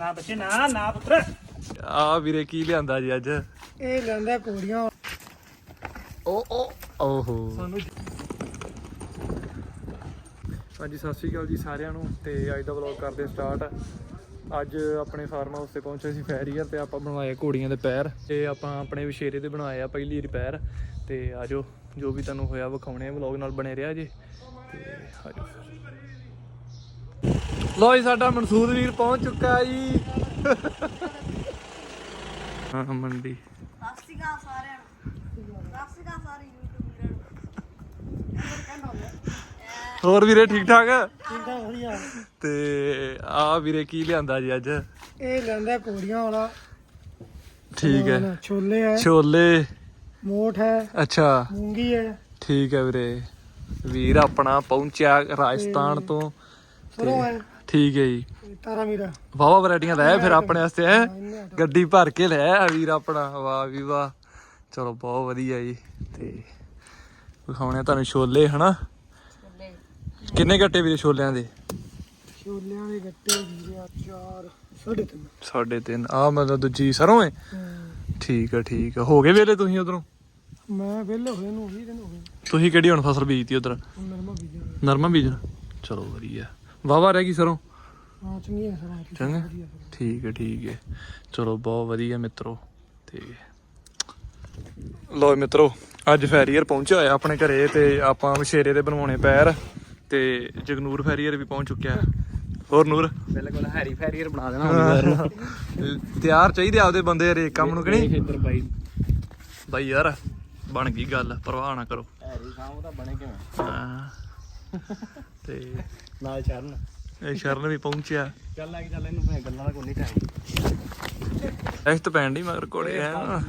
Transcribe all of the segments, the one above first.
ਨਾ ਬੱਚੇ ਨਾ ਨਾ ਪੁੱਤਰ। ਆ ਵੀਰੇ ਕੀ ਲਿਆਂਦਾ ਜੀ ਅੱਜ? ਇਹ ਲੈਂਦਾ ਕੋੜੀਆਂ ਓ ਓ ਓਹੋ। ਸਾਨੂੰ ਹਾਂਜੀ ਸਤਿ ਸ਼੍ਰੀ ਅਕਾਲ ਜੀ ਸਾਰਿਆਂ ਨੂੰ ਤੇ ਅੱਜ ਦਾ ਵਲੌਗ ਕਰਦੇ ਸਟਾਰਟ ਅੱਜ ਆਪਣੇ ਫਾਰਮ ਹਾਊਸ ਤੇ ਪਹੁੰਚੇ ਸੀ ਫੈਰੀਅਰ ਤੇ ਆਪਾਂ ਬਣਵਾਏ ਘੋੜੀਆਂ ਦੇ ਪੈਰ ਤੇ ਆਪਾਂ ਆਪਣੇ ਵਿਸ਼ੇਰੇ ਤੇ ਬਣਾਏ ਆ ਪਹਿਲੀ ਰਿਪੇਅਰ ਤੇ ਆਜੋ ਜੋ ਵੀ ਤੁਹਾਨੂੰ ਹੋਇਆ ਵਿਖਾਉਣੇ ਆ ਵਲੌਗ ਨਾਲ ਬਣੇ ਰਿਹਾ ਜੀ। ਤੇ ਆਜੋ ਲੋ ਜੀ ਸਾਡਾ ਮਨਸੂਦ ਵੀਰ ਪਹੁੰਚ ਚੁੱਕਾ ਜੀ। ਹਾਂ ਮੰਡੀ। ਅਕਾਲ ਸਾਰਿਆਂ ਨੂੰ। ਸਤਿ ਸ਼੍ਰੀ YouTube ਵੀਰਾਂ ਨੂੰ। ਹੋਰ ਵੀਰੇ ਠੀਕ ਠਾਕ? ਠੀਕ ਠਾਕ ਵਧੀਆ। ਤੇ ਆ ਵੀਰੇ ਕੀ ਲਿਆਂਦਾ ਜੀ ਅੱਜ? ਇਹ ਲੈਂਦਾ ਕੋੜੀਆਂ ਵਾਲਾ। ਠੀਕ ਹੈ। ਛੋਲੇ ਹੈ। ਛੋਲੇ। ਮੋਠ ਹੈ। ਅੱਛਾ। ਮੂੰਗੀ ਹੈ। ਠੀਕ ਹੈ ਵੀਰੇ। ਵੀਰ ਆਪਣਾ ਪਹੁੰਚਿਆ ਰਾਜਸਥਾਨ ਤੋਂ ਸਰੋਂ ਹੈ ਠੀਕ ਹੈ ਜੀ। ਤੇ ਤਾਰਾ ਮੀਰਾ। ਵਾਵਾ ਵੈਰਾਈਟੀਆਂ ਲੈ ਆਏ ਫਿਰ ਆਪਣੇ ਵਾਸਤੇ ਹੈ? ਇੰਨੇ ਆਟਾ। ਗੱਡੀ ਭਰ ਕੇ ਲੈ ਆ ਵੀਰ ਆਪਣਾ। ਵਾਹ ਵੀ ਵਾਹ। ਚਲੋ ਬਹੁਤ ਵਧੀਆ ਜੀ। ਤੇ ਵਿਖਾਉਣੇ ਆ ਤੁਹਾਨੂੰ ਛੋਲੇ ਹਨਾ? ਕਿੰਨੇ ਗੱਟੇ ਵੀਰੇ ਛੋਲਿਆਂ ਦੇ? ਛੋਲਿਆਂ ਦੇ ਗੱਟੇ ਵੀਰੇ ਚਾਰ ਸਾਢੇ ਤਿੰਨ। ਸਾਢੇ ਤਿੰਨ। ਆ ਮਤਲਬ ਦੂਜੀ ਸਰੋਂ ਹੈ? ਹਮ, ਠੀਕ ਹੈ ਠੀਕ ਹੈ। ਹੋ ਗਏ ਵੇਲੇ ਤੁਸੀਂ ਉਧਰੋਂ? ਮੈਂ ਵਿਹਲੇ ਹੋਏ ਨੂੰ 20 ਦਿਨ ਹੋ ਗਏ। ਤੁਸੀਂ ਕਿਹੜੀ ਹੁਣ ਫਸਲ ਬੀਜਤੀ ਉਧਰ? ਹੁਣ ਨਰਮਾ ਬੀਜਿਆ। ਹੋਇਆ। ਨਰਮਾ ਬੀਜਣਾ। ਚਲੋ ਵਧੀਆ। ਵਾਵਾ ਰਹਿ ਗਈ ਸਰੋਂ? ਹਾਂ ਚੰਗੀਆਂ ਚੰਗਾ? ਸਰਾਂ। ਠੀਕ ਹੈ ਠੀਕ ਹੈ। ਚਲੋ ਬਹੁਤ ਵਧੀਆ ਮਿੱਤਰੋ। ਤੇ ਲੋ ਮਿੱਤਰੋ ਅੱਜ ਫੈਰੀਅਰ ਪਹੁੰਚਿਆ ਹੋਇਆ ਆਪਣੇ ਘਰੇ ਤੇ ਆਪਾਂ ਵਿਸ਼ੇਰੇ ਦੇ ਬਣਵਾਉਣੇ ਪੈਰ ਤੇ ਜਗਨੂਰ ਫੈਰੀਅਰ ਵੀ ਪਹੁੰਚ ਚੁੱਕਿਆ। ਹੋਰ ਨੂਰ? ਬਿਲਕੁਲ ਹੈਰੀ ਫੈਰੀਅਰ ਬਣਾ ਦੇਣਾ ਤਿਆਰ ਚਾਹੀਦੇ ਆਪਦੇ ਬੰਦੇ ਹਰੇਕ ਕੰਮ ਨੂੰ ਕਿ ਨਹੀਂ? ਇੱਧਰ ਬਾਈ। ਬਾਈ ਯਾਰ ਬਣ ਗਈ ਗੱਲ ਪਰਵਾਹ ਨਾ ਕਰੋ। ਹੈਰੀ ਸਾਹ ਤਾਂ ਬਣੇ ਕਿਵੇਂ? ਹਾਂ। ਤੇ ਨਾਲ ਚਰਨ ਇਹ ਸ਼ਰਨ ਵੀ ਪਹੁੰਚਿਆ। ਚੱਲ ਲੱਗ ਚੱਲ ਇਹਨੂੰ ਫੇ ਗੱਲਾਂ ਦਾ ਕੋਈ ਨਹੀਂ ਟਾਈਮ ਐਸਤ ਪੈਣ ਦੀ ਮਗਰ ਕੋੜੇ ਆ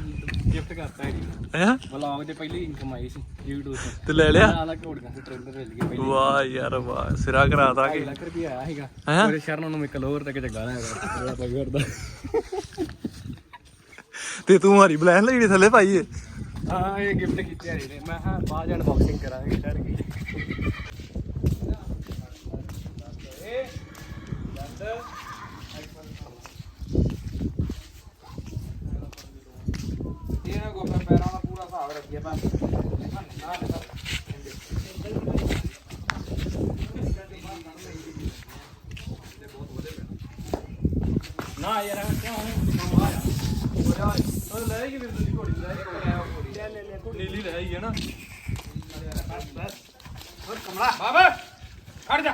ਗਿਫਟ ਕਰਤਾ ਹੈ ਹੈ? ਵਲੌਗ ਦੇ ਪਹਿਲੀ ਇਨਕਮ ਆਈ ਸੀ YouTube ਤੇ। ਤੇ ਲੈ ਲਿਆ? ਨਾਲ ਘੋੜੀਆਂ ਦੇ ਟ੍ਰੇਲਰ ਮਿਲ ਗਏ ਪਹਿਲੀ। ਵਾਹ ਯਾਰ ਵਾਹ ਸਿਰਾ ਕਰਾ ਢਾਈ ਦਾਂਗੇ ਲੱਖ ਰੁਪਏ ਆਇਆ ਸੀਗਾ। ਹੈਂ? ਮੇਰੇ ਸ਼ਰਨ ਨੂੰ ਇੱਕ ਲੋਰ ਤੇ ਕਿ ਚੰਗਾ ਨਾ ਹੈਗਾ ਪਈ ਕਰਦਾ ਤੇ ਤੂੰ ਮਾਰੀ ਬਲੈਨ ਲਈ ਥੱਲੇ ਪਾਈ ਏ? ਹਾਂ ਇਹ ਗਿਫਟ ਕੀਤੀ ਨੇ ਮੈਂ ਹਾਂ ਬਾਅਦ ਜਾਣ ਬਾਕਸਿੰਗ ਕਰਾਂਗੇ ਡਰ ਗਈ ਇਹ ਗੋਪਾ ਪੈਰਾਂ ਦਾ ਪੂਰਾ ਹਿਸਾਬ ਰੱਖੀਏ ਬਸ ਨਾ ਯਾਰ ਕਿਉਂ ਆਇਆ ਉਹ ਲੈ ਗਈ ਵੀਰ ਦੀ ਘੋੜੀ, ਲੈ ਗਈ ਲੈ ਲੈ ਲੈ ਨੀਲੀ ਲੈ ਗਈ ਹੈ ਨਾ। ਬਾਬਾ, ਖੜ ਜਾ।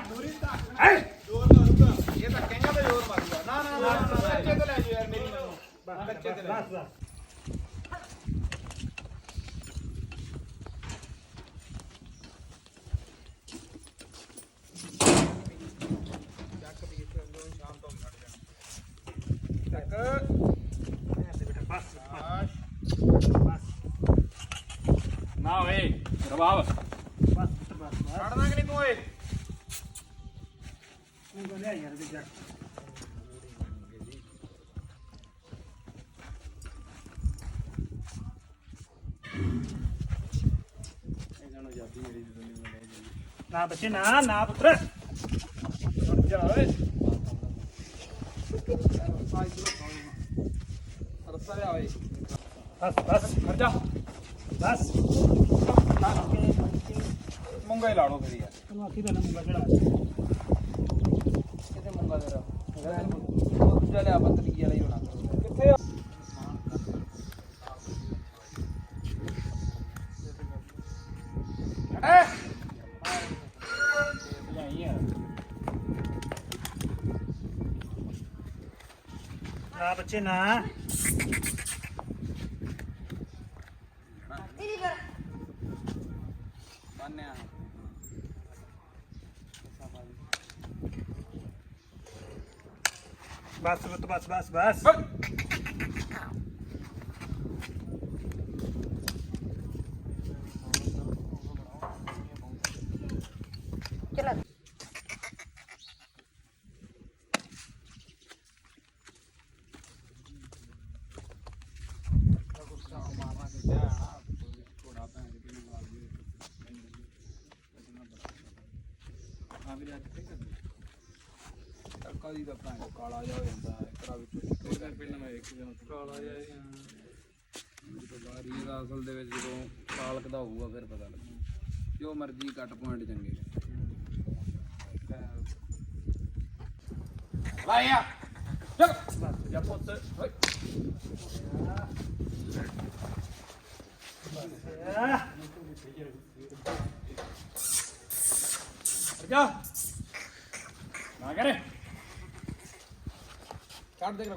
ਹੈ? ਜ਼ੋਰ ਮਾਰੂਗਾ ਇਹ ਤਾਂ ਕਹਿੰਗਾ ਤੇ ਜ਼ੋਰ ਮਾਰੂਗਾ। ਨਾ ਨਾ ਨਾ ਬੱਚੇ ਤੇ ਲੈ ਜਾ ਯਾਰ, ਮੇਰੀ ਮੰਨੋ ਬੱਚੇ ਤੇ ਲੈ ਜਾ ਨਾ ਓਏ ਰਬਾਬ ਬਸ ਬਸ ਬਸ ਕਿ ਨਹੀਂ ਤੂੰ ਓਏ ਤੂੰ ਕਹਿੰਦਾ ਯਾਰ ਵੀ ਜਾ ਨਾ ਬੱਚੇ, ਨਾ ਨਾ ਪੁੱਤਰ। ਜਾ ਓਏ ਰਸਾ ਲਿਆ ਓਏ। ਬਸ ਬਸ, ਖੜ ਜਾ। ਬਸ। ਮੁੰਗਾ ਹੀ ਲਾ ਲਓ ਫਿਰ ਯਾਰ। ਤੂੰ ਆਖੀ ਤਾਂ ਮੁੰਗਾ ਚੜਾ ਕਿਤੇ ਮੁੰਗਾ ਤੇਰਾ? ਦੂਜਾ ਲਿਆ ਪਤਲੀ ਵਾਲਾ ਹੀ ਹੋਣਾ ਕਿੱਥੇ ਨਾ ਬੱਚੇ ਨਾ। ਬਸ ਪੁੱਤ ਬਸ ਬਸ ਬਸ। ਤੜਕਾ ਦੀ ਤਾਂ ਭੈਣ ਚੋਦ ਕਾਲਾ ਜਿਹਾ ਹੋ ਜਾਂਦਾ ਹੈ ਕਾਲਾ ਜਿਹਾ ਬਾਰੀ ਦਾ ਅਸਲ ਦੇ ਵਿੱਚ ਜਦੋਂ ਪਾਲਕ ਦਾ ਹੋਊਗਾ ਫਿਰ ਪਤਾ ਲੱਗੂ। ਜੋ ਮਰਜ਼ੀ ਕੱਟ ਪੁਆਇੰਟ ਚੰਗੇ ਲਾਇਆ ਜਾਂ ਪੁੱਤ ਜਾ ਕਰੇ ਦੇ ਨਾ ਕੋਪੀ ਬੈਨ ਨਾ ਕਰ। ਦਿੰਦੇ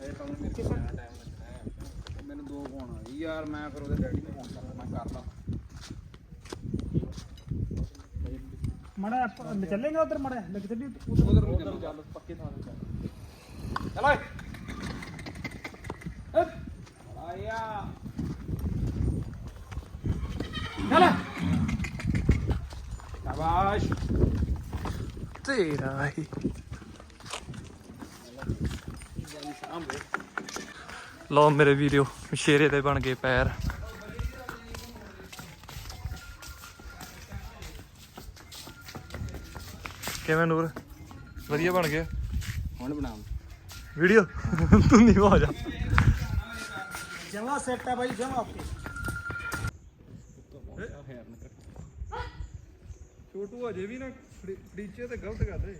ਇਹ ਤਾਂ ਮੇਰੇ ਕੋਲ ਟਾਈਮ ਲੱਗਣਾ ਹੈ ਮੈਨੂੰ ਦੋ ਫੋਨ ਆ ਗਏ ਯਾਰ ਮੈਂ ਫਿਰ ਉਹਦੇ ਡੈਡੀ ਨੂੰ ਫੋਨ ਕਰਨਾ ਮੈਂ ਕਰਦਾ ਮੜਾ ਚੱਲੇਗਾ ਉਧਰ ਮੜਾ ਲੱਗ ਚੱਲੀ ਉਧਰ ਨੂੰ ਚੱਲ। ਪੱਕੇ ਥਾਂ ਤੇ ਚੱਲ। ਚਲੋ ਆਇਆ। ਚੱਲ। ਸ਼ਾਬਾਸ਼। ਤੇਰਾ ਹੀ। ਲੋ ਮੇਰੇ ਵੀਡੀਓ ਸ਼ੇਰੇ ਤੇ ਬਣ ਗਏ ਪੈਰ। ਕਿਵੇਂ ਨੂਰ? ਵਧੀਆ ਬਣ ਗਿਆ? ਹੁਣ ਬਣਾ ਵੀਡੀਓ? ਤੂੰ ਨਹੀਂ ਹੋ ਜਾ। ਜਮਾ ਸੈੱਟ ਹੈ ਭਾਈ ਜਮਾ ਓਕੇ ਛੋਟੂ ਅਜੇ ਵੀ ਨਾ ਡੀਚੇ ਤੇ ਗਲਤ ਕਰ ਰਹੇ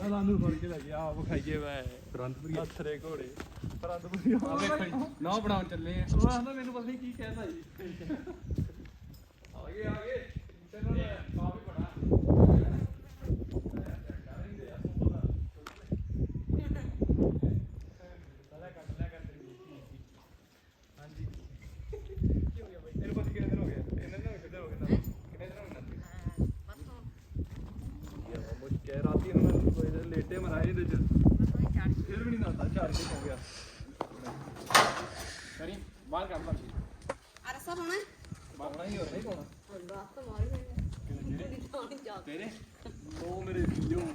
ਸਾਨੂੰ ਫੜ ਕੇ ਲੈ ਗਿਆ ਆਪ ਖਾਈਏ ਮੈਂ। ਤੁਰੰਤਪੁਰੀ ਹੱਥਰੇ ਘੋੜੇ ਨਾ ਬਣਾਉਣ ਚੱਲੇ ਆ। ਉਹ ਆਂਦਾ ਮੈਨੂੰ ਪਤਾ ਨਹੀਂ ਕੀ ਕਹਿਦਾ ਜੀ ਆਗੇ ਆਗੇ ਚਲੋ ਲੈ ਕਾਫੀ ਬੜਾ ਹਾਂਜੀ ਕੀ ਹੋ ਗਿਆ ਬਾਈ ਇਹਨੂੰ ਪਤਾ ਕਿੰਨੇ ਦਿਨ ਹੋ ਗਏ ਇਹਨਾਂ ਨੂੰ ਕਿੰਨੇ ਹੋ ਗਏ ਨਾ ਕਿੰਨੇ ਦਿਨ ਹੋ ਗਏ ਨਾ ਯਾਰ ਮੁਝ ਕਹਿ ਰਾਤੀ ਨੂੰ ਮੈਂ ਕੋਈ ਦੇ ਲੇਟੇ ਮਰਾਏ ਇਹਦੇ ਚ ਫਿਰ ਵੀ ਨਹੀਂ ਨਾਤਾ ਚਾਰ ਕੇ ਹੋ ਗਿਆ ਕਰੀ ਬਾਹਰ ਕਰ ਲਾ ਅਰੇ ਸਭ ਹੋਣਾ ਬਾਹਣਾ ਹੀ ਹੋ ਨਹੀਂ ਪਾਉਣਾ ਦਸ ਤਾਂ ਮਾਰੀ ਹੋਈ ਜਾ ਤੇਰੇ ਉਹ ਮੇਰੇ ਵੀਡੀਓ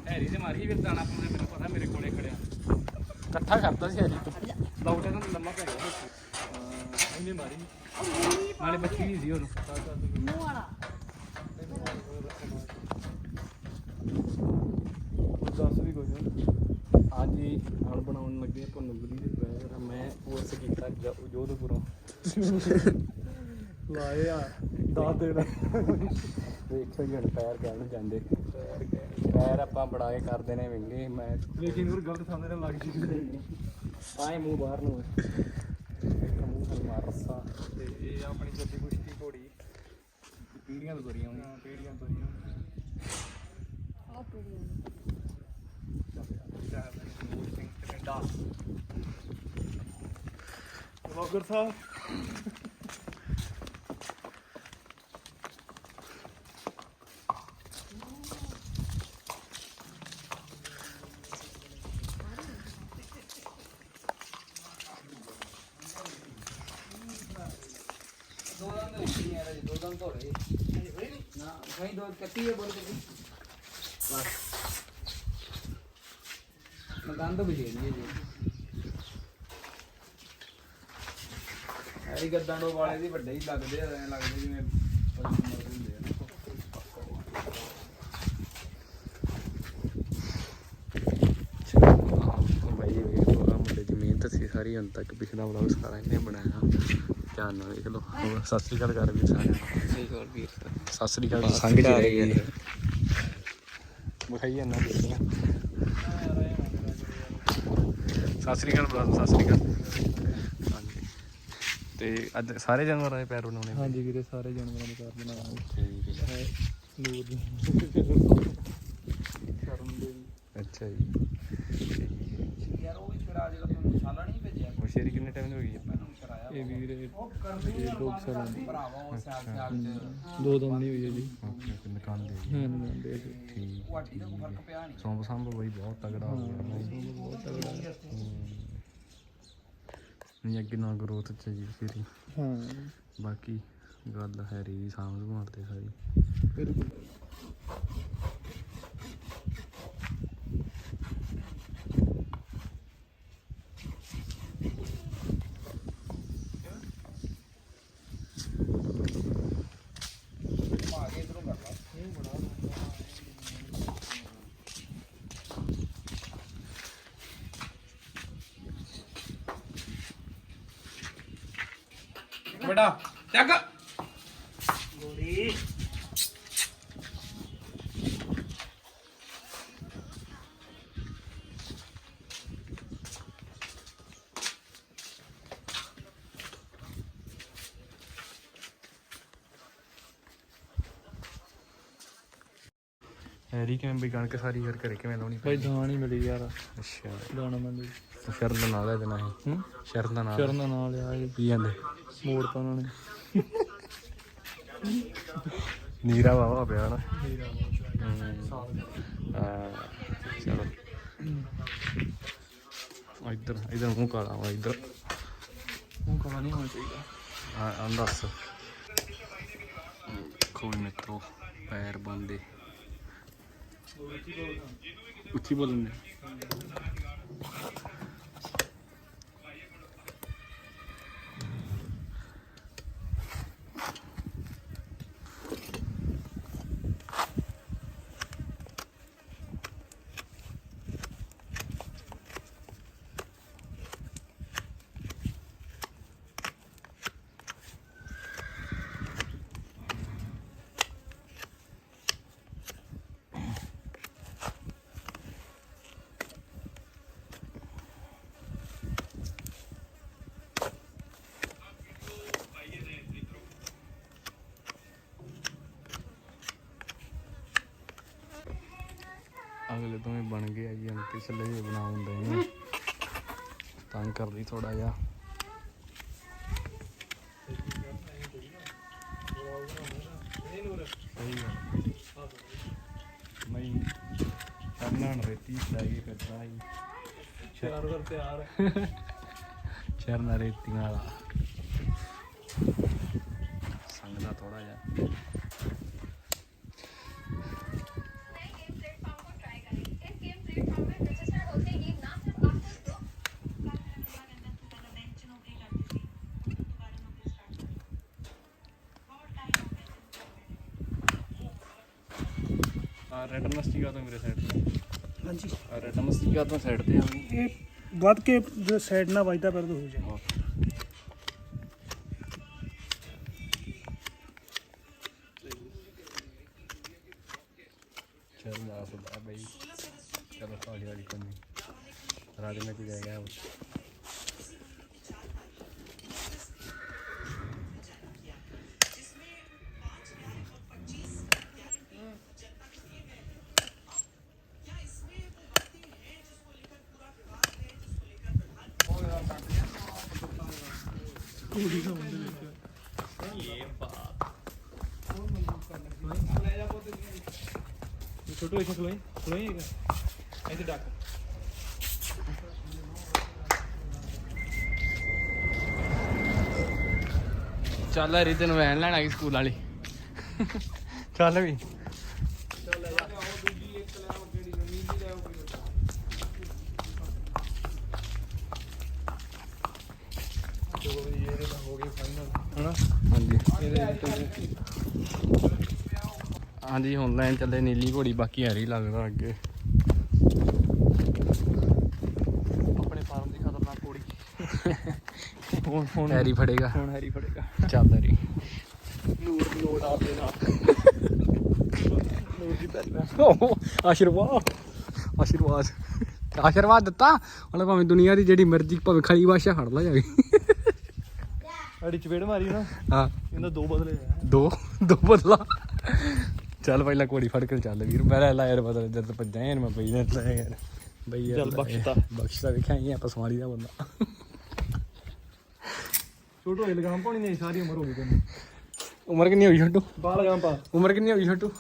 ਹੈਰੀ ਤੇ ਮਾਰੀ ਫਿਰ ਦਾਣਾ ਪਾਉਣਾ ਮੈਨੂੰ ਪਤਾ ਮੇਰੇ ਕੋਲੇ ਖੜਿਆ ਇਕੱਠਾ ਕਰਤਾ ਸੀ ਹੈਰੀ ਲਾਉਟੇ ਨਾਲ ਲੰਮਾ ਪੈ ਗਿਆ ਇਹਨੇ ਮਾਰੀ ਨਾਲੇ ਬੱਚੀ ਨਹੀਂ ਸੀ ਉਹਨੂੰ। ਮੂੰਹ ਵਾਲਾ ਦੱਸ ਵੀ ਕੁਝ ਹਾਂਜੀ ਹਲ ਬਣਾਉਣ ਲੱਗੇ ਭੁੰਨਗਰੀ ਦੇ ਪੈਰ ਮੈਂ ਕੋਰਸ ਕੀਤਾ ਜੋਧਪੁਰੋਂ। ਲਾਏ ਆ ਦੱਸ ਦੇਣਾ ਵੇਖੋ ਜਣ ਪੈਰ ਕਹਿਣ ਜਾਂਦੇ। ਪੈਰ ਆਪਾਂ ਬਣਾ ਕੇ ਕਰਦੇ ਨੇ ਵਿੰਗੇ ਮੈਂ ਲੇਕਿਨ ਉਹ ਗਲਤ ਥਾਂ ਤੇ ਲੱਗ ਜੀ ਆਏ ਮੂੰਹ ਬਾਹਰ ਨੂੰ ਇੱਕ ਮੂੰਹ ਨਾਲ ਮਾਰ ਰੱਸਾ ਤੇ ਇਹ ਆਪਣੀ ਜੱਦੀ ਕੁਸ਼ਤੀ ਘੋੜੀ। ਪੀੜੀਆਂ ਤੋਂ ਹੋਈਆਂ ਹਾਂ ਪੀੜੀਆਂ ਤੋਂ ਹੀ ਉਹ ਪੂਰੀ ਕੈਨੇਡਾ ਵਲੌਗਰ ਸਾਹਿਬ। ਦੋ ਦੰਦ ਹੋਈ ਯਾਰ ਦੋ ਦੰਦ ਧੋੜੇ ਨਾ ਭਾਈ ਦੋ ਕੱਟੀ ਹੈ ਬੋਲ ਕੇ। ਬਸ। ਮੈਂ ਦੰਦ ਬਜੇ ਨਹੀਂ ਜੀ। ਐਰੀ ਗੱਦਾਂ ਡੋ ਵਾਲੇ ਦੀ ਵੱਡੇ ਹੀ ਲੱਗਦੇ ਆ ਐਂ ਲੱਗਦੇ ਜਿਵੇਂ ਪਸ਼ੂ ਮਰ ਹੁੰਦੇ ਆ ਭਾਈ ਵੇਖੋ ਆ ਮੁੰਡੇ ਦੀ ਮਿਹਨਤ ਸੀ ਸਾਰੀ ਹੁਣ ਤੱਕ ਪਿਛਲਾ ਵਲੌਗ ਸਾਰਾ ਇਹਨੇ ਬਣਾਇਆ। ਧਿਆਨ ਨਾਲ ਵੇਖ ਲਓ। ਹੋਰ ਸਤਿ ਸ੍ਰੀ ਅਕਾਲ ਕਰ ਵੀ ਸਾਰਿਆਂ ਨੂੰ। ਸਹੀ ਗੱਲ ਵੀਰ। ਸਤਿ ਸ੍ਰੀ ਅਕਾਲ ਸੰਗ ਚ ਰਹੀ ਹੈ ਵਿਖਾਈ ਜਾਂਦਾ ਦੇਖੀਆਂ ਸਤਿ ਸ੍ਰੀ ਅਕਾਲ ਬ੍ਰਦਰ ਸਤਿ ਸ੍ਰੀ ਅਕਾਲ। ਹਾਂਜੀ। ਤੇ ਅੱਜ ਸਾਰੇ ਜਾਨਵਰਾਂ ਦੇ ਪੈਰ ਬਣਾਉਣੇ? ਹਾਂਜੀ ਵੀਰੇ ਸਾਰੇ ਜਾਨਵਰਾਂ ਦੇ ਪੈਰ ਬਣਾਵਾਂਗੇ। ਠੀਕ ਹੈ ਨੂਰ ਦੀ ਸ਼ਰਮ ਦੇ ਅੱਛਾ ਜੀ। ਯਾਰ ਉਹ ਵੀ ਫਿਰ ਆ ਜਿਹੜਾ ਤੁਹਾਨੂੰ ਮਸਾਲਾ ਨਹੀਂ ਸ਼ੇਰੀ ਕਿੰਨੇ ਟਾਈਮ ਦੀ ਹੋ ਗਈ ਆਪਾਂ? ਇਹ ਵੀਰੇ ਇਹ ਦੋ ਕੁ ਸਾਲਾਂ ਦੀ। ਦਿਨ ਦੀ ਹੋਈ ਹੈ ਜੀ। ਓਕੇ ਦੁਕਾਨ ਦੇ। ਹਾਂ ਨਾ ਦੇ। ਠੀਕ। ਵਾਟੀ ਦਾ ਕੋਈ ਫ਼ਰਕ ਪਿਆ ਨਹੀਂ। ਸੌਂਪ ਸੰਭ ਬਈ ਬਹੁਤ ਤਗੜਾ ਹੋ ਗਿਆ ਬਾਈ। ਬਹੁਤ ਤਗੜਾ। ਨਹੀਂ ਅੱਗੇ ਨਾ ਗਰੋਥ ਚ ਜੀ ਸ਼ੇਰੀ ਹਾਂ। ਬਾਕੀ ਗੱਲ ਹੈ ਰੀ ਸਾਂਭ ਸੰਭਾਲਦੇ ਸਾਰੀ। ਬਿਲਕੁਲ ਘੁਮਾ ਕੇ ਇਧਰੋਂ ਕਰ ਲਾ ਬੇਟਾ। ਚੱਕ। ਹੈਰੀ ਕਿਵੇਂ ਬਈ ਕਣਕ ਸਾਰੀ ਫਿਰ ਘਰੇ ਕਿਵੇਂ ਲਾਉਣੀ ਭਾਈ ਦਾਣ ਹੀ ਮਿਲੀ ਯਾਰ। ਅੱਛਾ। ਦਾਣਾ ਮੰਡੀ ਸ਼ਰਨ ਦਾ ਨਾਲ ਹੈ ਦੇਣਾ ਇਹ ਹੂੰ? ਸ਼ਰਨ ਦਾ ਨਾਲ ਚਰਨ ਦਾ ਨਾਲ ਲਿਆ ਇਹ ਕੀ ਜਾਂਦੇ ਮੋੜ ਤਾਂ ਉਹਨਾਂ ਨੇ। ਨੀਰਾ ਵਾਵਾ ਪਿਆ ਨਾ। ਹਮ। ਹਾਂ, ਚਲੋ। ਇੱਧਰ ਇੱਧਰ ਮੂੰਹ ਕਾਲਾ ਵਾ ਇੱਧਰ। ਉਹ ਕਹਾ ਨਹੀਂ ਹੋਣਾ ਚਾਹੀਦਾ। ਆ ਆ ਦੱਸ। ਕੋਈ ਮਿੱਤਰੋ ਪੈਰ ਬੰਦੇ ਉੱਚੀ ਬੋਲਣ ਅਗਲੇ ਤੋਂ ਵੀ ਬਣ ਗਿਆ ਜੀ ਹੁਣ ਪਿਛਲੇ ਵੀ ਬਣਾਉਂਦੇ ਨੇ ਤੰਗ ਕਰਦੀ ਥੋੜਾ ਜਿਹਾ। ਨਹੀਂ ਕਰਨਾ ਰੇਤੀ ਹੀ ਚਾਰ ਵਾਰ ਤਿਆਰ। ਚਰਨਾ ਰੇਤੀਆਂ ਵਾਲਾ। ਸੰਗਦਾ ਥੋੜਾ ਜਿਹਾ ਆ ਰੈਡ ਮਸਟੀਗਾ ਤੋਂ ਮੇਰੇ ਸਾਈਡ ਤੇ ਹਾਂਜੀ ਆ ਰੈਡ ਮਸਟੀਗਾ ਤੋਂ ਸਾਈਡ ਤੇ ਆ ਬਈ ਇਹ ਵੱਧ ਕੇ ਜੋ ਸਾਈਡ ਨਾਲ ਵੱਜਦਾ ਪਰ ਹੋ ਜਾਏ चल ना खुदा भाई चलो हौली हौली कोई नहीं राजे में कुछ जाएगा वो ਚੱਲ ਹਰੀ ਤੈਨੂੰ ਵੈਨ ਲੈਣ ਆ ਗਈ ਸਕੂਲ ਵਾਲੀ। ਚੱਲ ਵੀ। ਹਾਂਜੀ ਹੁਣ ਲੈਣ ਚੱਲੇ ਨੀਲੀ ਘੋੜੀ ਬਾਕੀ ਹਰੀ ਲੱਗਦਾ ਅੱਗੇ ਆਪਣੇ ਫਾਰਮ ਦੀ ਖਤਰਨਾਕ ਕੋੜੀ ਹੁਣ ਹੁਣ ਹੈਰੀ ਫੜੇਗਾ। ਹੁਣ ਹੈਰੀ ਫੜੇਗਾ। ਚੱਲ ਹਰੀ। ਨੂਰ ਦੀ ਲੋੜ ਆ ਦੇ ਨਾਲ। ਨੂਰ ਦੀ ਬੈਲ ਆਸ਼ੀਰਵਾਦ। ਆਸ਼ੀਰਵਾਦ। ਆਸ਼ੀਰਵਾਦ ਦਿੱਤਾ? ਉਹਨੇ ਭਾਵੇਂ ਦੁਨੀਆ ਦੀ ਜਿਹੜੀ ਮਰਜ਼ੀ ਭਾਵੇਂ ਖਲੀ ਬਾਸ਼ਾ ਫੜ ਲਾ ਜਾਵੇ। ਅੜੀ ਚਪੇੜ ਮਾਰੀ ਨਾ। ਹਾਂ। ਇਹਦਾ ਦੋ ਬਦਲੇ ਦੋ ਦੋ ਬਦਲਾ। ਚੱਲ ਪਹਿਲਾਂ ਕੋੜੀ ਫੜ ਕੇ ਚੱਲ ਵੀਰ। ਮੈਂ ਲੈ ਯਾਰ ਬਦਲ। ਭੱਜਾਂ ਯਾਰ ਮੈਂ ਪਈ ਨਾ ਲੈ ਯਾਰ। ਬਈ ਯਾਰ ਚੱਲ ਬਖਸ਼ਤਾ। ਬਖਸ਼ਤਾ ਵੇਖਿਆ ਹੀ ਆਪਾਂ ਸਵਾਰੀ ਦਾ ਬੰਦਾ। ਛੋਟੂ ਹੋਏ ਲਗਾਮ ਪਾਉਣੀ ਨਹੀਂ ਸਾਰੀ ਉਮਰ ਹੋ ਗਈ ਤੈਨੂੰ। ਉਮਰ ਕਿੰਨੀ ਹੋਈ ਛੋਟੂ? ਬਾਹਰ ਲਗਾਮ ਪਾ। ਉਮਰ ਕਿੰਨੀ ਹੋਈ ਛੋਟੂ?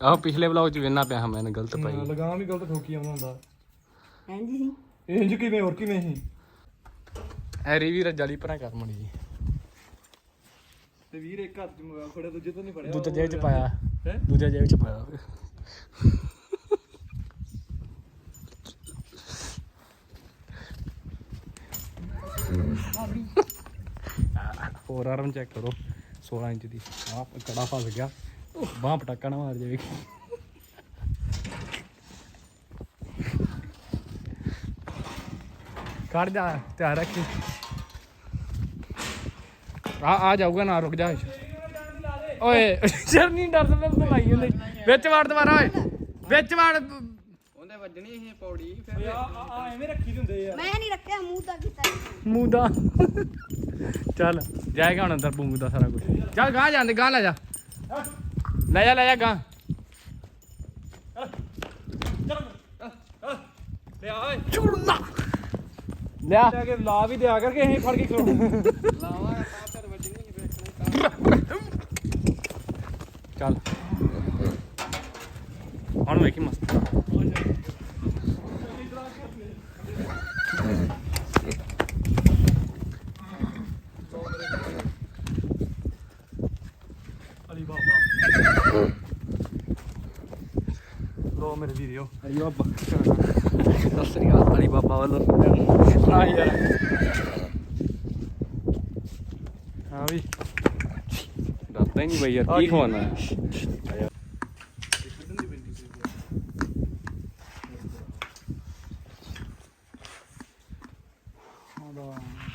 ਆਹ ਪਿਛਲੇ ਵਲੌਗ ਚ ਵੇਨਾ ਪਿਆ ਹਾਂ ਮੈਨੇ ਗਲਤ ਪਾਈ। ਲਗਾਮ ਹੀ ਗਲਤ ਠੋਕੀ ਆਉਂਦਾ ਹੁੰਦਾ ਹਾਂਜੀ ਸੀ ਇਹ ਇੰਜ ਕਿਵੇਂ ਹੋਰ ਕਿਵੇਂ ਸੀ? ਹੈਰੀ ਵੀ ਰੱਜਾਲੀ ਪਰਾਂ ਕਰ ਜੀ ਤੇ ਵੀਰ ਇੱਕ ਹੱਥ ਚ ਮੋਬਾਈਲ ਫੜਿਆ ਦੂਜੇ ਤੋਂ ਨਹੀਂ ਫੜਿਆ ਦੂਜਾ ਜੇਬ ਚ ਪਾਇਆ। ਹੈਂ? ਦੂਜਾ ਜੇਬ ਚ ਪਾਇਆ। ਫੋਰ ਆਰਮ ਚੈੱਕ ਕਰੋ। 16 ਇੰਚ ਦੀ। ਆਹ ਕੜਾ ਫਸ ਗਿਆ। ਬਾਹ ਪਟਾਕਾ ਨਾ ਮਾਰ ਜਾਵੇ। ਕੱਢ ਜਾ ਧਿਆਨ ਰੱਖੀ। ਆ ਆ ਜਾਊਗਾ ਨਾ, ਰੁਕ ਜਾ। ਓਏ ਚਰ ਨਹੀਂ ਡਰਦਾ, ਮੈਂ ਤਾਂ ਲਾਈ ਵਿੱਚ ਵਾੜ ਦੁਬਾਰਾ, ਓਏ। ਵਿੱਚ ਵਾੜ ਵੱਜਣੀ ਇਹ ਪੌੜੀ ਫਿਰ ਆ ਆ ਐਵੇਂ ਰੱਖੀ ਦੇ ਹੁੰਦੇ ਆ ਮੈਂ ਨਹੀਂ ਰੱਖਿਆ ਮੂੰਹ ਤਾਂ ਕੀਤਾ ਜੀ। ਮੂੰਹ ਦਾ ਚੱਲ ਜਾਏਗਾ ਹੁਣ ਅੰਦਰ ਬੂੰਗ ਦਾ ਸਾਰਾ ਕੁਝ ਚੱਲ ਗਾਂ ਜਾਂਦੇ ਗਾਂ ਲੈ ਜਾ। ਲੈ ਜਾ ਲੈ ਜਾ ਗਾਂ ਤੇ ਆ ਓਏ। ਲਿਆ ਜਾ ਕੇ ਲਾ ਵੀ ਦਿਆ ਕਰਕੇ ਅਸੀਂ ਫੜ ਕੇ ਖੜੋ ਲਾਵਾ ਤਾਂ ਫਿਰ ਵੱਜਣੀ ਵੇਖਣੀ ਤਾਂ ਚੱਲ। ਹੁਣ ਵੇਖੀ ਮਸਤ। ਵੀਡੀਓ ਅਲੀ ਬਾਬਾ ਸਤਿ ਸ੍ਰੀ ਅਕਾਲ ਅਲੀ ਬਾਬਾ ਵੱਲੋਂ। ਨਾ ਯਾਰ ਹਾਂ ਵੀ। ਦੱਸਦਾ ਹੀ ਨਹੀਂ ਬਈ ਯਾਰ ਕੀ ਖਵਾਨਾ ਹੈ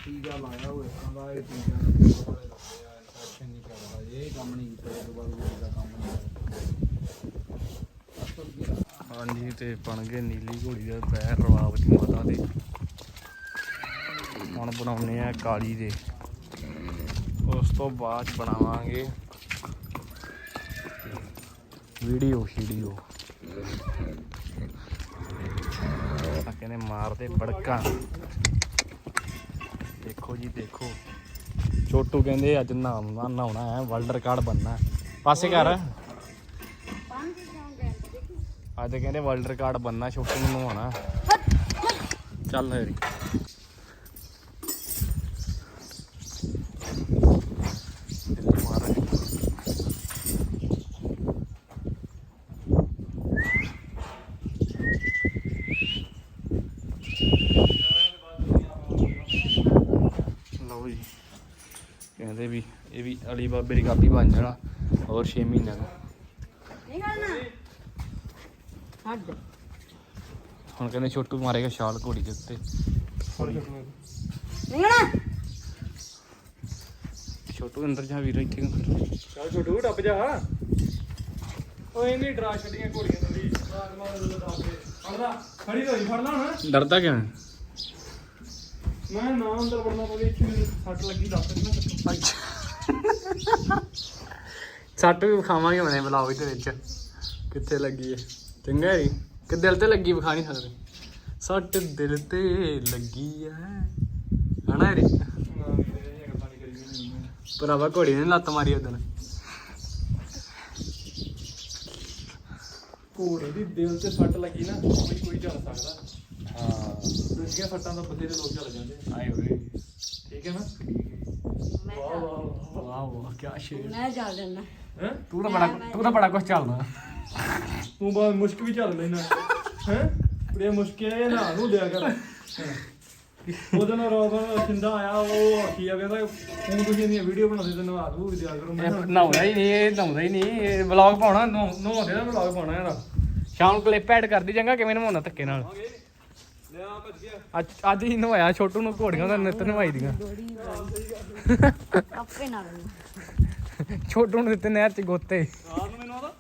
ਟੀਕਾ ਲਾਇਆ ਹੋਇਆ ਕਹਿੰਦਾ ਇਹ ਟੀਕਾ ਇਨਫੈਕਸ਼ਨ ਨਹੀਂ ਕਰਦਾ ਇਹ ਕੰਮ ਨਹੀਂ ਕੀਤਾ ਇਹ ਤੋਂ ਬਾਅਦ ਕੋਈ ਦਾ ਕੰਮ ਨਹੀਂ ਹਾਂਜੀ ਤੇ ਬਣ ਗਏ ਨੀਲੀ ਘੋੜੀ ਦੇ ਪੈਰ ਰਵਾਬ ਦੀ ਮਾਤਾ ਦੇ। ਹੁਣ ਬਣਾਉਨੇ ਆ ਕਾਲੀ ਦੇ। ਉਸ ਤੋਂ ਬਾਅਦ ਬਣਾਵਾਂਗੇ ਵੀਡੀਓ ਸ਼ੀਡੀਓ। ਆ ਕਹਿੰਦੇ ਮਾਰਦੇ ਬੜਕਾ ਦੇਖੋ ਜੀ, ਦੇਖੋ। ਛੋਟੂ ਕਹਿੰਦੇ ਅੱਜ ਨਹਾਉਣਾ ਨਹਾਉਣਾ ਹੈ ਵਰਲਡ ਰਿਕਾਰਡ ਬੰਨਣਾ ਪਾਸੇ ਕਰ। ਅੱਜ ਕਹਿੰਦੇ ਵਰਲਡ ਰਿਕਾਰਡ ਬੰਨਣਾ ਛੋਟੂ ਨੂੰ ਨਹਾਉਣਾ ਚੱਲ ਹੈਰੀ ਲਓ ਜੀ। ਕਹਿੰਦੇ ਵੀ ਇਹ ਵੀ ਅਲੀ ਬਾਬੇ ਦੀ ਕਾਪੀ ਬਣ ਜਾਣਾ, ਹੋਰ 6 ਮਹੀਨਿਆਂ ਨੂੰ ਹੱਦ ਹੁਣ ਕਹਿੰਦੇ ਛੋਟੂ ਮਾਰੇਗਾ ਛਾਲ ਘੋੜੀ ਦੇ ਉੱਤੇ। ਨਿਕਲਣਾ। ਛੋਟੂ ਅੰਦਰ ਜਾ ਵੀਰ ਇੱਥੇ। ਚੱਲ ਛੋਟੂ ਟੱਪ ਜਾ। ਓਏ ਨਹੀਂ ਡਰਾ ਛੱਡੀਆਂ ਘੋੜੀਆਂ ਨੂੰ ਵੀ। ਮਾਰ ਮਾਰ ਦੇ ਦੱਸ ਦੇ। ਫੜ ਲਾ। ਖੜੀ ਹੋਈ ਫੜ ਲਾ ਹੁਣ। ਡਰਦਾ ਕਿਉਂ? ਹੈ? ਮੈਂ ਨਾ ਅੰਦਰ ਵੜਨਾ ਪਵੇ ਇੱਥੇ ਮੈਨੂੰ ਸੱਟ ਲੱਗੀ ਦੱਸ ਦੇ ਨਾ ਸੱਟ ਵੀ ਵਿਖਾਵਾਂਗੇ ਮਨੇ ਬਲਾਉ ਦੇ ਵਿੱਚ ਕਿੱਥੇ ਲੱਗੀ ਹੈ ਚੰਗਾ ਹੈ ਕਿ ਦਿਲ ਤੇ ਲੱਗੀ ਵਿਖਾ ਨਹੀਂ ਸਕਦੇ। ਸੱਟ ਦਿਲ ਤੇ ਲੱਗੀ ਹੈ ਹਨਾ ਰੀ ਭਰਾਵਾ ਘੋੜੀ ਨੇ ਲੱਤ ਮਾਰੀ ਉਦੋਂ ਘੋੜੇ ਦੀ ਦਿਲ ਤੇ ਸੱਟ ਲੱਗੀ ਨਾ ਕੋਈ ਕੋਈ ਚੱਲ ਸਕਦਾ। ਹਾਂ ਦੂਜੀਆਂ ਸੱਟਾਂ ਤਾਂ ਬਥੇਰੇ ਲੋਕ ਚੱਲ ਜਾਂਦੇ ਆਏ ਹੋਏ। ਠੀਕ ਹੈ ਨਾ? ਵਾਹ ਵਾਹ ਵਾਹ ਵਾਹ ਕੀ ਸ਼ੇਰ। ਮੈਂ ਚੱਲ ਦਿੰਦਾ ਹੈ? ਤੂੰ ਤਾਂ ਬੜਾ ਤੂੰ ਤਾਂ ਬੜਾ ਕੁਝ ਚੱਲਦਾ। ਤੂੰ ਬਾਅਦ ਮੁਸ਼ਕ ਵੀ ਚੱਲ ਲੈਣਾ ਹੈ? ਬੜੇ ਮੁਸ਼ਕਿਲ ਨਾ ਨੂੰ ਦਿਆ ਕਰ। ਉਹਦੇ ਨਾਲ ਰੋਬਨ ਸਿੰਦਾ ਆਇਆ ਉਹ ਆਖੀ ਆ ਕਹਿੰਦਾ ਹੁਣ ਤੁਸੀਂ ਇਹਦੀਆਂ ਵੀਡੀਓ ਬਣਾਉਂਦੇ ਤੇ ਨਵਾ ਦੂ ਦਿਆ ਕਰੋ। ਮੈਂ ਨਹਾਉਂਦਾ ਹੀ ਨਹੀਂ ਇਹ ਨਹਾਉਂਦਾ ਹੀ ਨਹੀਂ ਇਹ ਵਲੌਗ ਪਾਉਣਾ ਨਹਾਉਂਦੇ ਦਾ ਵਲੌਗ ਪਾਉਣਾ ਇਹਦਾ। ਸ਼ਾਮ ਨੂੰ ਕਲਿੱਪ ਐਡ ਕਰਦੀ ਚੰਗਾ ਕਿਵੇਂ ਨਹਾਉਣਾ ਧੱਕੇ ਨਾਲ? ਲੈ ਆ ਭੱਜ ਗਿਆ ਅੱਜ ਅੱਜ ਹੀ ਨਵਾਇਆ ਛੋਟੂ ਨੂੰ ਘੋੜੀਆਂ ਦਾ ਨਿੱਤ ਨਵਾਈ ਦੀਆਂ ਆਪੇ ਨਾ ਲੈਣਾ ਛੋਟੂ ਨੂੰ ਦਿੱਤੇ ਨਹਿਰ ਚ ਗੋਤੇ ਰਾਤ ਨੂੰ ਮੈਨੂੰ ਆਦਾ ਨਹਾਉਣਾ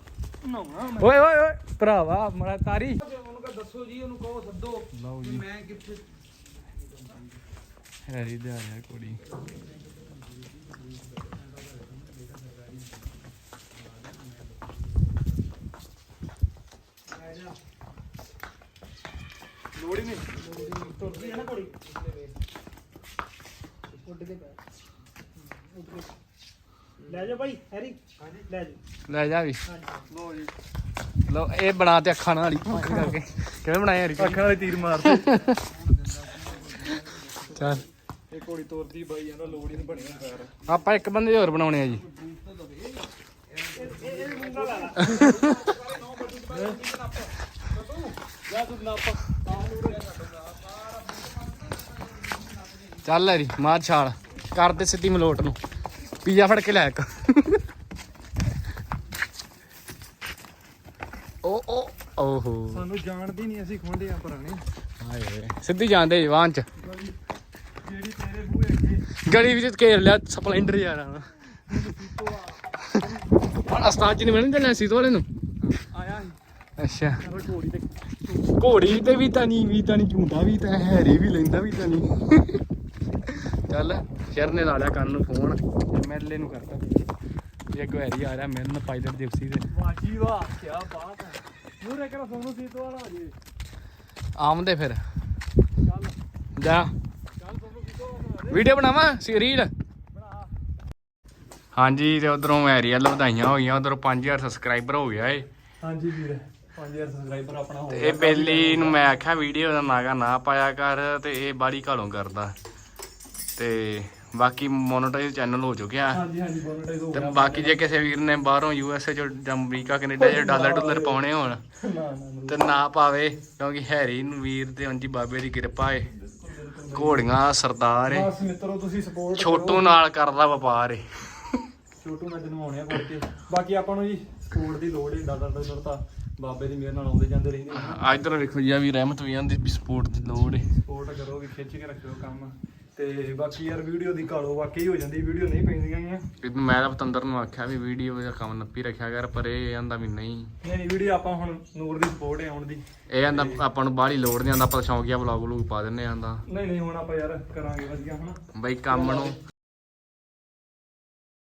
ਓਏ ਓਏ ਓਏ ਭਰਾਵਾ ਮੜਾ ਤਾਰੀ। ਉਹਨੂੰ ਕਹ ਦੱਸੋ ਜੀ। ਉਹਨੂੰ ਕਹੋ ਸੱਦੋ ਲਓ ਵੀ ਮੈਂ ਕਿੱਥੇ ਹੈਰੀ ਦੇ ਆ ਰਿਹਾ ਕੁੜੀ। ਲੋੜ ਨਹੀਂ। ਤੁਰਦੀ ਹੈ ਨਾ ਘੋੜੀ ਦੇ ਪੈ ਲੈ ਜਾ ਭਾਈ ਹੈਰੀ। ਹਾਂਜੀ ਲੈ ਜਾ ਲੈ ਜਾ ਵੀ। ਲੋ ਇਹ ਬਣਾ ਤੇ ਅੱਖਾਂ ਨਾਲ ਹੀ। ਕਰਕੇ। ਕਿਵੇਂ ਬਣਾਇਆ ਯਾਰ ਅੱਖਾਂ ਵਾਲੇ ਤੀਰ ਮਾਰਦੇ ਚੱਲ। ਇਹ ਘੋੜੀ ਤੋਰਦੀ ਬਾਈ ਜਾਂਦਾ ਲੋੜ ਹੀ ਨਹੀਂ ਬਣਿਆ ਪੈਰ ਆਪਾਂ ਇੱਕ ਬੰਦੇ ਹੋਰ ਬਣਾਉਣੇ ਆ ਜੀ। ਚੱਲ ਹੈਰੀ ਮਾਰ ਛਾਲ। ਕਰ ਦੇ ਸਿੱਧੀ ਮਲੋਟ ਨੂੰ। ਪੀਜ਼ਾ ਫੜ ਕੇ ਲੈ ਇੱਕ। ਓ ਓ ਓਹੋ। ਸਾਨੂੰ ਜਾਣਦੀ ਨਹੀਂ ਅਸੀਂ ਖੁੰਡੇ ਆ ਪੁਰਾਣੇ। ਹਾਏ ਸਿੱਧੀ ਜਾਂਦੇ ਜਵਾਨ ਚ। ਜਿਹੜੀ ਤੇਰੇ ਬੂਹੇ ਅੱਗੇ ਗਲੀ ਵਿੱਚ ਘੇਰ ਲਿਆ ਸਪਲੈਂਡਰ ਯਾਰ ਹੁਣ ਅਸਤਾਜ ਜੀ ਨੇ ਮਿਲਣ ਦੇਣਾ ਸੀ ਵਾਲੇ ਨੂੰ। ਆਇਆ ਸੀ। ਅੱਛਾ। ਪਰ ਘੋੜੀ ਤੇ ਘੋੜੀ ਤੇ ਵੀ ਤਾਂ ਨਹੀਂ ਵੀ ਤਾਂ ਨਹੀਂ ਝੂਟਾ ਵੀ ਤਾਂ ਹੈਰੀ ਵੀ ਲੈਂਦਾ ਵੀ ਤਾਂ ਨਹੀਂ। ਚੱਲ। ਸ਼ਰ ਨੇ ਲਾ ਲਿਆ ਕੰਨ ਨੂੰ ਫੋਨ। ਐਮਐਲਏ ਨੂੰ ਕਰਤਾ ਇਹ ਗਵੈਰੀ ਆ ਰਿਹਾ ਮਿਲਣ ਪਾਇਲਟ ਜਿਪਸੀ ਦੇ ਵਾਜੀ ਵਾਹ ਕੀ ਬਾਤ ਹੈ। ਮੂਰੇ ਕਰ ਸੋਨੂ ਸੀਤ ਵਾਲਾ ਹੋ ਜੇ। ਆਮਦੇ ਫਿਰ। ਚੱਲ। ਜਾ। ਚੱਲ ਸੋਨੂ ਸੀਤ ਵਾਲਾ ਵੀਡੀਓ ਬਣਾਵਾਂ ਸੀ ਰੀਲ ਬਣਾ। ਹਾਂਜੀ ਤੇ ਉਧਰੋਂ ਐਰੀ ਵੱਲ ਵਧਾਈਆਂ ਹੋਈਆਂ ਉਧਰੋਂ 5000 ਸਬਸਕ੍ਰਾਈਬਰ ਹੋ ਗਿਆ ਏ। ਹਾਂਜੀ ਵੀਰ 5000 ਸਬਸਕ੍ਰਾਈਬਰ ਆਪਣਾ ਹੋ ਤੇ ਇਹ ਬੇਲੀ ਨੂੰ ਮੈਂ ਆਖਿਆ ਵੀਡੀਓ ਦਾ ਨਾਗਾ ਨਾ ਪਾਇਆ ਕਰ ਤੇ ਇਹ ਬਾੜੀ ਘਾਲੋਂ ਕਰਦਾ। ਤੇ ਬਾਕੀ ਮੋਨੋਟਾਈਜ਼ ਚੈਨਲ ਹੋ ਚੁੱਕਿਆ। ਹਾਂਜੀ ਹਾਂਜੀ ਮੋਨੇਟਾਈਜ਼ ਹੋ ਤੇ ਗਿਆ ਬਾਕੀ ਜੇ ਕਿਸੇ ਵੀਰ ਨੇ ਬਾਹਰੋਂ ਯੂਐਸਏ ਚ ਜਾਂ ਅਮਰੀਕਾ ਕੈਨੇਡਾ ਚ ਡਾਲਰ ਡਾਲਰ ਪਾਉਣੇ ਹੋਣ ਨਾ ਨਾ ਨਾ। ਤੇ ਨਾ ਪਾਵੇ ਕਿਉਂਕਿ ਹੈਰੀ ਨੂੰ ਵੀਰ ਤੇ ਉਂਜੀ ਬਾਬੇ ਦੀ ਕਿਰਪਾ ਏ। ਘੋੜੀਆਂ ਸਰਦਾਰ ਏ। ਬਸ ਮਿੱਤਰੋ ਤੁਸੀਂ ਸਪੋਰਟ ਛੋਟੂ ਨਾਲ ਕਰਦਾ ਵਪਾਰ ਏ। ਛੋਟੂ ਨਾਲ ਜਨਮਾਉਣੇ ਆ ਕਰਕੇ ਬਾਕੀ ਆਪਾਂ ਨੂੰ ਜੀ ਸਪੋਰਟ ਦੀ ਲੋੜ ਹੈ ਡਾਲਰ ਡਾਲਰ ਤਾਂ ਬਾਬੇ ਦੀ ਮਿਹਰ ਨਾਲ ਆਉਂਦੇ ਜਾਂਦੇ ਰਹਿੰਦੇ ਆ। ਇਧਰ ਵੇਖੋ ਜੀ ਆ ਵੀ ਰਹਿਮਤ ਵੀ ਆਂਦੀ ਵੀ ਸਪੋਰਟ ਦੀ ਲੋੜ ਏ। ਸਪੋਰਟ ਕਰੋ ਵੀ ਖਿੱਚ ਕੇ ਰੱਖਿਓ ਕੰਮ। ਤੇ ਬਾਕੀ ਯਾਰ ਵੀਡੀਓ ਦੀ ਕਾਲੋ ਵਾਕਈ ਹੋ ਜਾਂਦੀ ਵੀਡੀਓ ਨਹੀਂ ਪੈਂਦੀਆਂ ਗੀਆਂ। ਇਹਨੂੰ ਮੈਂ ਤਾਂ ਪਤੰਦਰ ਨੂੰ ਆਖਿਆ ਵੀ ਵੀਡੀਓ ਦਾ ਕੰਮ ਨੱਪੀ ਰੱਖਿਆ ਕਰ ਪਰ ਇਹ ਆਂਦਾ ਵੀ ਨਹੀਂ। ਨਹੀਂ ਨਹੀਂ ਵੀਡੀਓ ਆਪਾਂ ਹੁਣ ਨੂਰ ਦੀ ਸਪੋਰਟ ਹੈ ਆਉਣ ਦੀ। ਇਹ ਆਂਦਾ ਆਪਾਂ ਨੂੰ ਬਾਹਲੀ ਲੋੜ ਨਹੀਂ ਆਂਦਾ ਆਪਾਂ ਸ਼ੌਂਕੀਆ ਵਲੌਗ ਵਲੂਗ ਪਾ ਦਿੰਨੇ ਆਂਦਾ। ਨਹੀਂ ਨਹੀਂ ਹੁਣ ਆਪਾਂ ਯਾਰ ਕਰਾਂਗੇ ਵਧੀਆ ਹੁਣ ਬਈ ਕੰਮ ਨੂੰ।